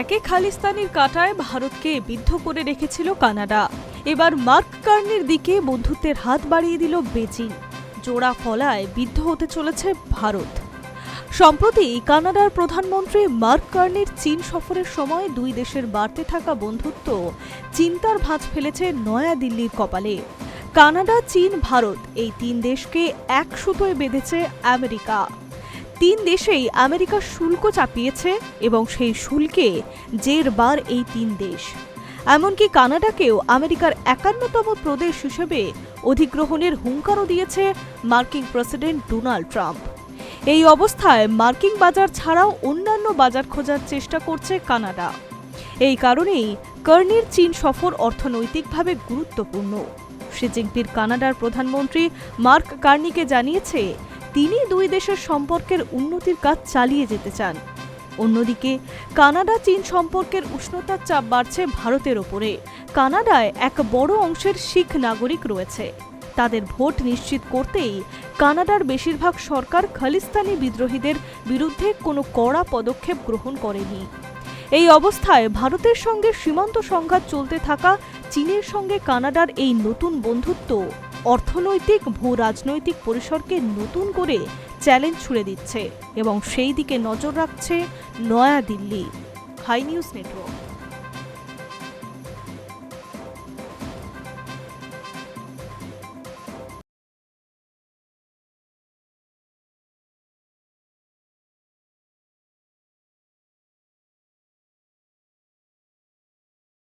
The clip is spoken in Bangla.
একে খালিস্তানির কাটায় ভারতকে বিদ্ধ করে রেখেছিল কানাডা। এবার মার্ক কার্নির দিকে বন্ধুত্বের হাত বাড়িয়ে দিল বেজিং। জোড়া ফলায় বিদ্ধ হতে চলেছে ভারত। সম্প্রতি কানাডার প্রধানমন্ত্রী মার্ক কার্নির চীন সফরের সময় দুই দেশের বাড়তে থাকা বন্ধুত্ব চিন্তার ভাঁজ ফেলেছে নয়াদিল্লির কপালে। কানাডা, চীন, ভারত এই তিন দেশকে এক সুতোয় বেঁধেছে আমেরিকা। তিন দেশেই আমেরিকা শুল্ক চাপিয়েছে এবং সেই শুল্কে জের বার এই তিন দেশ। এমনকি কানাডাকেও আমেরিকার একান্নতম প্রদেশ হিসেবে অধিগ্রহণের হুঙ্কারও দিয়েছে মার্কিন প্রেসিডেন্ট ডোনাল্ড ট্রাম্প। এই অবস্থায় মার্কিন বাজার ছাড়াও অন্যান্য বাজার খোঁজার চেষ্টা করছে কানাডা। এই কারণেই কার্নির চীন সফর অর্থনৈতিকভাবে গুরুত্বপূর্ণ। শি জিনপিং কানাডার প্রধানমন্ত্রী মার্ক কার্নিকে জানিয়েছে তিনি দুই দেশের সম্পর্কের উন্নতির কাজ চালিয়ে যেতে চান। অন্যদিকে, কানাডা চীন সম্পর্কের উষ্ণতার চাপ বাড়ছে ভারতের ওপরে। কানাডায় এক বড় অংশের শিখ নাগরিক রয়েছে। তাদের ভোট নিশ্চিত করতেই কানাডার বেশিরভাগ সরকার খালিস্তানি বিদ্রোহীদের বিরুদ্ধে কোনো কড়া পদক্ষেপ গ্রহণ করেনি। এই অবস্থায় ভারতের সঙ্গে সীমান্ত সংঘাত চলতে থাকা চীনের সঙ্গে কানাডার এই নতুন বন্ধুত্ব অর্থনৈতিক ভূ রাজনৈতিক পরিসরকে নতুন করে চ্যালেঞ্জ ছুড়ে দিচ্ছে এবং সেই দিকে নজর রাখছে নয়াদিল্লি। High news network.